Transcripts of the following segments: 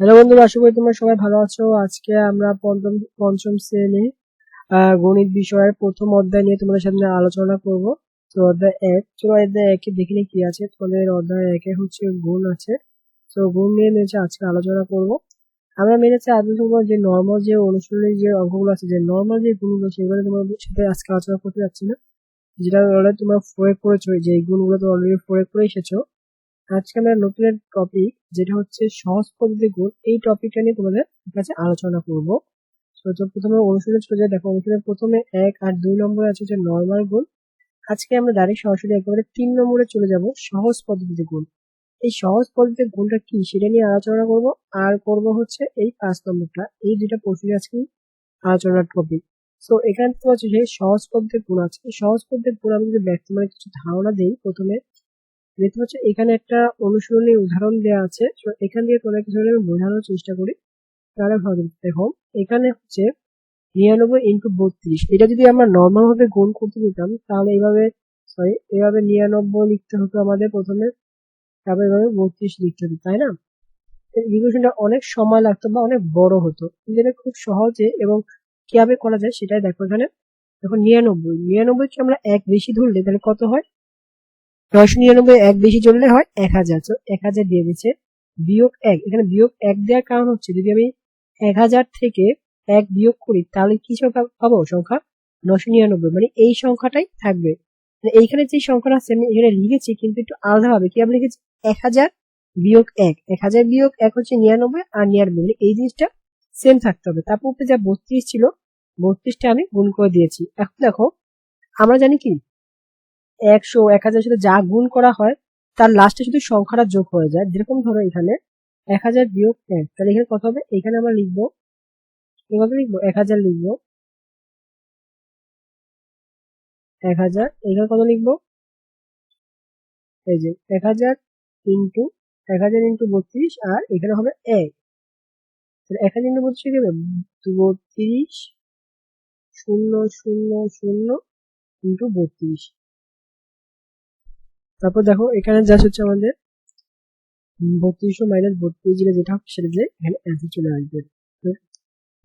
Hello বন্ধুরা, আশা করি তোমরা সবাই ভালো আছো। আজকে আমরা পঞ্চম পঞ্চম শ্রেণি গণিত বিষয়ের প্রথম অধ্যায় নিয়ে তোমাদের সামনে আলোচনা করব। তো অধ্যায় এক, চলো অধ্যায় একে দেখে কি আছে। তোমাদের অধ্যায় একে হচ্ছে গুণ আছে। তো গুণ নিয়ে মেয়েছে আজকে আলোচনা করব। আমরা মেনেছে আলোচনা করব যে নর্মাল যে অনুশীলনের যে অঙ্কগুলো আছে, যে নর্মাল যে গুণগুলো সেগুলো তোমাদের সাথে আজকে আলোচনা করতে যাচ্ছি না। যেটা অলরেডি তোমরা প্রয়োগ করেছ, যে গুণগুলো তো অলরেডি প্রয়োগ করে এসেছ। আজকে আমরা নতুন টপিক যেটা হচ্ছে সহজ পদ্ধতি গুণ। এই টপিকটা নিয়ে তোমাদের কাছে আলোচনা করব। তো প্রথমে অনুশীলন চলে যাই। দেখো অনুশীলনে প্রথমে এক আর দুই নম্বরে আছে যে নর্মাল গুণ। আজকে আমরা ডাইরেক্ট সরাসরি একেবারে তিন নম্বরে চলে যাব সহজ পদ্ধতিতে গুণ। এই সহজ পদ্ধতিতে গুণটা কি সেটা নিয়ে আলোচনা করব। আর করব হচ্ছে এই পাঁচ নম্বরটা। এই দুইটা প্রশ্ন আজকে আলোচনার টপিক তো এখানে তো হচ্ছে যে সহজ পদ্ধতির গুণ আছে সহজ পদ্ধতির গুণ আমি যদি ব্যক্তি মানে কিছু ধারণা দেই, প্রথমে দেখতে পাচ্ছ এখানে একটা অনুশীলনী উদাহরণ দেওয়া আছে। এখান দিয়ে কোনো কিছু আমি বোঝানোর চেষ্টা করি। তাহলে ভালো দেখো, এখানে হচ্ছে নিরানব্বই ইন্টু বত্রিশ। এটা যদি আমরা নর্মাল ভাবে গুণ করতে দিতাম তাহলে এইভাবে সরি এভাবে নিরানব্বই লিখতে হতো আমাদের প্রথমে। তারপর এভাবে বত্রিশ লিখতে হতো, তাই না? রিভিশনটা অনেক সময় লাগতো বা অনেক বড় হতো। এটা খুব সহজে এবং কীভাবে করা যায় সেটাই দেখো এখানে। দেখো নিরানব্বই। নিরানব্বইকে আমরা এক বেশি ধরলে তাহলে কত হয়? নয়শো নিরানব্বই, এক বেশি চললে হয় এক হাজার। এক হাজার দিয়ে দিচ্ছে বিয়োগ এক। এখানে বিয়োগ এক দেওয়ার কারণ হচ্ছে যদি আমি এক হাজার থেকে এক বিয়োগ করি, তাহলে কি সংখ্যা পাবো? সংখ্যা নশো নিরানব্বই। মানে এই সংখ্যাটাই থাকবে। এইখানে যে সংখ্যাটা আছে, আমি এখানে লিখেছি, কিন্তু একটু আলাদাভাবে। কি আমি লিখেছি? এক হাজার বিয়োগ এক। এক হাজার বিয়োগ এক হচ্ছে নিরানব্বই আর নিরানব্বই। মানে এই জিনিসটা সেম থাকতে হবে। তারপর উপরে যা বত্রিশ ছিল, বত্রিশটা আমি গুণ করে দিয়েছি। এখন দেখো, আমরা জানি কি? একশো এক হাজার সাথে যা গুণ করা হয়, তার লাস্টে শুধু সংখ্যাটা যোগ হয়ে যায়, যেরকম ধরো এখানে এক হাজার বিয়োগ এক, তাহলে এখানে কত হবে? এখানে আমরা লিখব, এভাবে লিখব, এক হাজার লিখব, এক হাজার, এখানে কত লিখব? এই যে এক হাজার ইন্টু, এক হাজার ইন্টু বত্রিশ, আর এখানে হবে এক। এক হাজার ইন্টু বত্রিশ কি বত্রিশ, শূন্য শূন্য শূন্য, ইন্টু বত্রিশ। তারপর দেখো, এখানে যা হচ্ছে আমাদের বত্রিশশো মাইনাস বত্রিশ জিরো যেটা হবে সেটা যে এখানে অ্যান্সার চলে আসবে।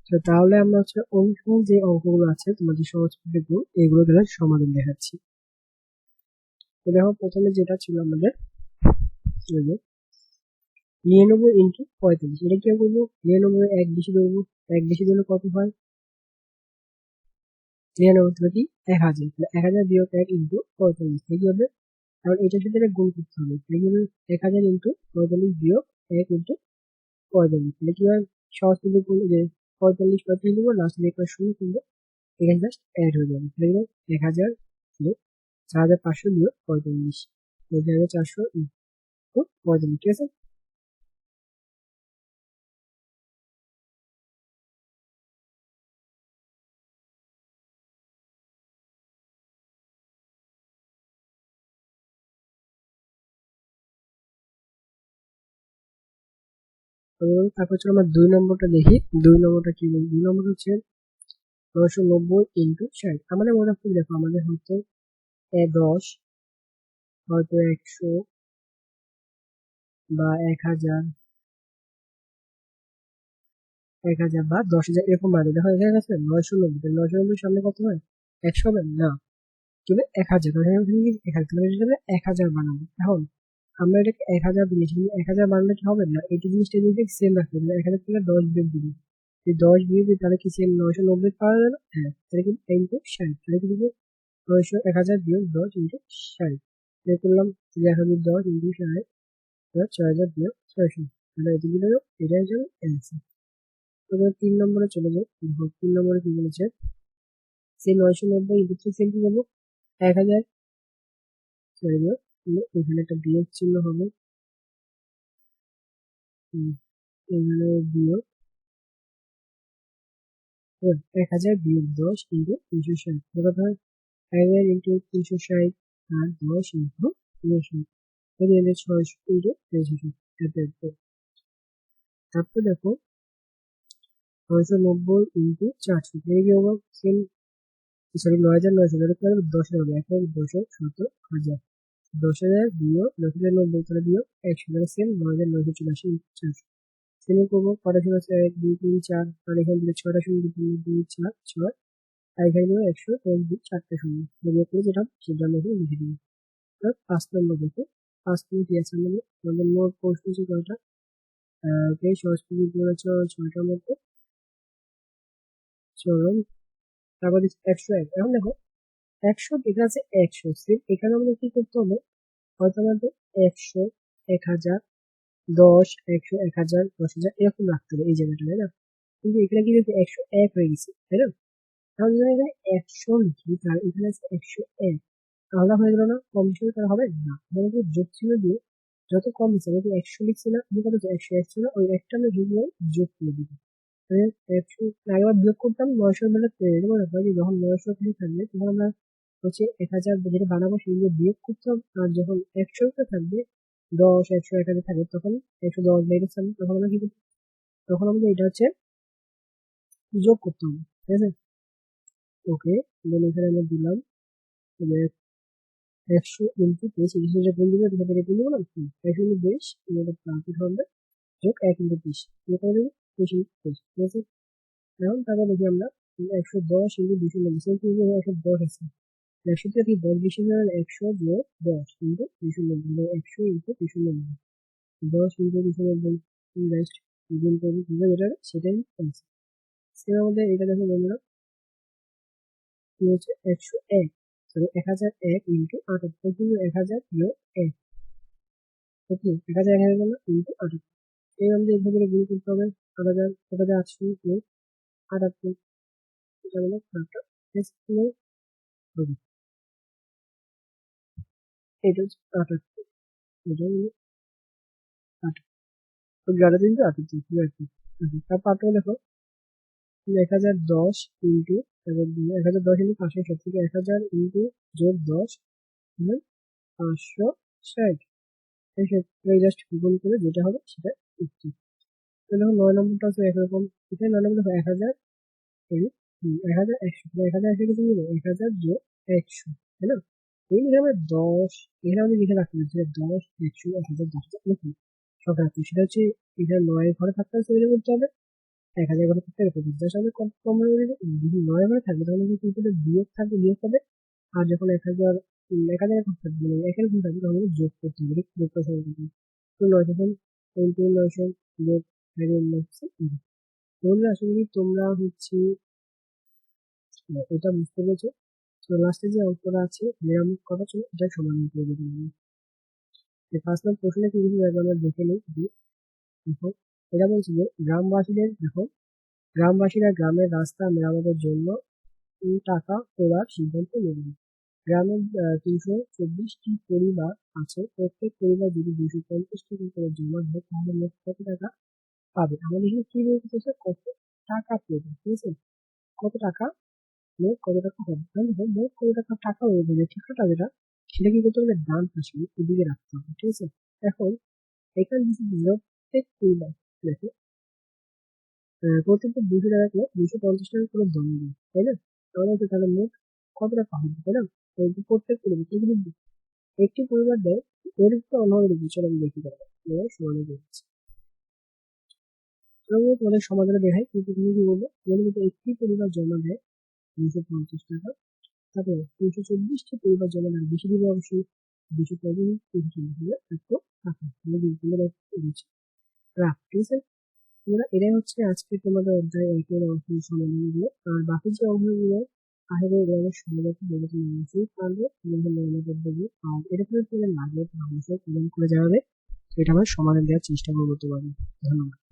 তো তাহলে আমরা হচ্ছে অঙ্ক, যে অঙ্কগুলো আছে, তোমাদের সহজগুলো এগুলো তাহলে সমাধান দেখাচ্ছি। তো দেখো, প্রথমে যেটা ছিল আমাদের নিরানব্বই ইন্টু পঁয়তাল্লিশ। এটা কি করব? নিরানব্বই এক বেশি ধরবো এক বেশি ধরলে কত হয়? নিরানব্বই তাহলে কি এক হাজার। এক হাজার বিয়োগ এক ইন্টু পঁয়তাল্লিশ কি হবে? কারণ এটার সাথে এটা গুণ করতে হবে তাই জন্য এক হাজার ইন্টু পঁয়তাল্লিশ বিয়োগ এক ইন্টু পঁয়তাল্লিশ। তাহলে কি হয়? সহজ কিন্তু যে পঁয়তাল্লিশ পঁয়তাল্লিশ দেবো লাস্ট একটা শূন্য কিন্তু এখানে জাস্ট অ্যাড হয়ে যাবে। তাহলে এক হাজার চার হাজার পাঁচশো বিয়োগ পঁয়তাল্লিশ। চারশো পঁয়তাল্লিশ। ঠিক আছে? তারপর হচ্ছে আমরা দুই নম্বরটা দেখি। দুই নম্বরটা কি দুই নম্বর হচ্ছে নয়শো নব্বই ইন্টু ষাট। আমাদের মনে রাখতে দেখো আমাদের হয়তো দশ হয়তো একশো বা এক হাজার। এক হাজার বা দশ হাজার, এরকম বাড়বে। দেখো এখানে আছে নয়শো নব্বই নয়শো নব্বই সামনে কত হয়? একশো হবে? না। কিন্তু এক হাজার এক হাজার এক হাজার বানাবো। এখন আমরা এটাকে এক হাজার দিয়েছি, কিন্তু এক হাজার বানালে কি হবে না। এই জিনিসটা যদি সেম রাখতে হবে এক হাজার থেকে দশ বিয়োগ দিবি। যদি দশ বিয়োগ দিই তাহলে কি সেম নয়শো নব্বই পাওয়া যাবে? হ্যাঁ তাহলে কি ইন্টু ষাট। তাহলে কি নয়শো এক হাজার বিয়োগ দশ ইন্টু ষাট। বের করলাম এক হাজার দশ ইন্টু ষাট ছয় হাজার বিয়োগ ছয়শো। তাহলে এটি দিলে এটাই যাবে অ্যান্সার এবার তিন নম্বরে চলে যাই। তিন নম্বরে কি বলেছে? সেই নয়শো নব্বই ইন্টু থ্রি সেম কি যাব এক হাজার ছয় এখানে একটা বিয়োগ চিহ্ন হবে। এখানে বিয়োগ। এক হাজার বিয়োগ দশ ইন্টু তিনশো ষাট। হাজার ইন্টু তিনশো ষাট আর দশ ইন্টু তিনশো এখানে ছয়শো ইন্টু তিনশো তারপর দেখো নয়শো নব্বই ইন্টু চারশো। এই হবে সেম সরি নয় হাজার নয়শো। দশ হবে এক হাজার দশ শত হাজার। দশ হাজার বিয়োগ দশ হাজার নব্বই তাহলে বিয়োগ একশো তাহলে সেম, নয় হাজার নয়শো চুরাশি চারশো শ্রেণি করব কটা শূন্য এক, দুই, তিন, চার, আর এখানে দিলে ছয়টা শূন্য তিন, দুই, চার, ছয়, আর এখানে দিলে একশো, এক, দুই, চারটে শূন্য। বেরিয়ে করে যেটা, সেটা আমি এখানে লিখে দিই পাঁচ নম্বর দেখো। পাঁচ নম্বর কি আছে আমাদের আমাদের মোট প্রশ্ন হচ্ছে কয়টা? ওকে সংস্কৃতি করেছে ছয়টার মধ্যে। চলুন তারপর একশো এক। এখন দেখো একশো, এখানে আছে একশো সেম এখানে আমাদের কি করতে হবে? হয়তো আমাদের একশো, এক হাজার, দশ, একশো, এক হাজার, দশ হাজার, এরকম রাখতে হবে এই জায়গাটা, তাই না? কিন্তু এখানে কি হচ্ছে একশো এক হয়ে গেছে, তাই না? তাহলে যদি এখানে একশো লিখি, তাহলে এখানে আছে একশো এক। তাহলে হয়ে গেল না? কম বেশি তাহলে হবে না। আমাদের যোগ চিহ্ন দিয়ে যত কম দিচ্ছে আমাদের একশো লিখছি না আমি কত একশো এক ছিল, ওই একটা আমরা দিয়ে যোগ করে দিবি। একশো একবার বিয়োগ করতাম, নয়শো বেলা যেমন যখন নয়শো থাকবে তখন আমরা হচ্ছে এক হাজার যেটা বানাবো সেগুলো বিয়োগ করতাম আর যখন একশোটা থাকবে, দশ, একশো এক হাজার থাকবে, তখন একশো দশ বেড়েছে তখন আমরা কি তখন আমাদের এটা হচ্ছে যোগ করতে হবে, ঠিক আছে? ওকে দেন এখানে আমরা দিলাম একশো ইন্টু তেইশ এই জিনিসটা কোন দিবে এটা থেকে তুলবো না? একশো ইন্টু তেইশ এটা প্রান্তিক হবে যোগ এক ইন্টু তেইশ করে দেবো? তেইশ ইন্টু তেইশ ঠিক আছে? এখন তারপর দেখি আমরা একশো দশ ইন্টু দুশো নব্বই একশো দশ আছে। থেকে দশ বেশি একশো যোগ দশ ইন্টু দুশো নব্বই একশো ইন্টু দুশো নব্বই দশ ইন্টু দুশো নব্বই জাস্ট গুণ করবি যেটা সেটাই আছে। সেটার মধ্যে এটা দেখো বন্ধুরা কি হচ্ছে? একশো এক। এক হাজার এক ইন্টু আটাত্তর কিন্তু এক হাজার বিয়োগ এক। ওকে, এক হাজার এক হাজার ইন্টু আটাত্তর এই আমাদের এইভাবে গুণ করতে হবে। আট হাজার এক হাজার? আটশো যোগ আটাত্তর এটা হলো আটাত্তর হবে। এটা আটাত্তর এটা হলো আটাত্তর কিন্তু আটাত্তর আর কি তারপর আটটা দেখো এক হাজার দশ ইন্টু এক হাজার দশ ইন্টু পাঁচশো ষাট থেকে এক হাজার ইন্টু যোগ দশ পাঁচশো ষাট এই ক্ষেত্রে জাস্ট গুণ করে যেটা হবে সেটা উত্তর তাহলে নয় নম্বরটা হচ্ছে একরকম এখানে নয় নম্বর এক হাজার এক হাজার একশো এক হাজার একশো কিছু এক হাজার যোগ একশো তাই না এই এখানে দশ এখানে আমি লিখে রাখতে যে দশ একশো এক হাজার দশ লিখি সব রাখছি সেটা হচ্ছে এখানে নয় ঘরে থাকতে হবে সেটা করতে হবে এক হাজার ঘরে থাকতে হবে পঁচিশ হাজার কম কম যদি নয় ঘরে থাকবে তাহলে কিন্তু বিয়োগ থাকবে বিয়োগ হবে আর যখন এক হাজার এক হাজার থাকবে মানে এখানে কিন্তু থাকবে তখন যোগ করতে হবে যোগ করতে হবে তো নয় তখন পয়েন্ট নয়শো যোগ আশা করি তোমরা হচ্ছে এটা বুঝতে পেরেছ তো লাস্টে যে অঙ্কটা আছে, নিরামিষ করা ছিল এটা সমাধান করে দেবো আমি ফার্স্ট নাম প্রশ্নে কি কিছু আমরা দেখে নিই দেখো, এটা বলছি যে, গ্রামবাসীদের, দেখো, গ্রামবাসীরা গ্রামের রাস্তা মেরামতের জন্য টাকা তোলার সিদ্ধান্ত নেবেন গ্রামের তিনশো চব্বিশটি পরিবার আছে, প্রত্যেক পরিবার যদি দুশো পঞ্চাশ করে জমা দেয় তাহলে মোট কত টাকা পাবে? আমাদের এখানে কি বলতেছে কত টাকা পেবে ঠিক আছে? কত টাকা মোট কত টাকা হবে? তাহলে মোট কত টাকা টাকা হয়ে যাবে টাকাটা যেটা, সেটা কি করতে হবে ডান পাশে এদিকে রাখতে হবে, ঠিক আছে? এখন, এখানে প্রত্যেক পরিবার দেখো প্রত্যেকটা দুশো টাকা করে দুশো পঞ্চাশ টাকা করে দাম দিই তাই না? তাহলে হচ্ছে তাহলে মোট কত টাকা হবে, তাই না? প্রত্যেক পরিবার কিন্তু একটি পরিবার দেয়, এর একটু অন্যভাবে বিষয় আমি দেখি পাবো সমানে দিচ্ছি। তোমাদের সমাধানে দেখায় কিন্তু তুমি কি বলব তুমি যদি একটি পরিবার জমা দেয় দুশো পঞ্চাশ টাকা তারপরে তিনশো চব্বিশটি পরিবার জমা দেয় বেশি দিবে অবশ্যই দুশো পঁয়ত্রিশ তিনশো চল্লিশ দিলে একটু টাকা দিচ্ছি রাখ ঠিক আছে? তোমরা এটাই হচ্ছে আজকে তোমাদের অধ্যায় একের অংশ সমাধানগুলো। আর বাকি যে অঙ্কগুলো আসলে এগুলো সমাধান বলে তুমি অবশ্যই পারবে, তোমাদের মনে করবে আর এটা যদি তোমাদের লাগে তাহলে অবশ্যই কমেন্ট করে জানাবে। এটা আমরা সমাধান দেওয়ার চেষ্টা করব তোমাদের। ধন্যবাদ।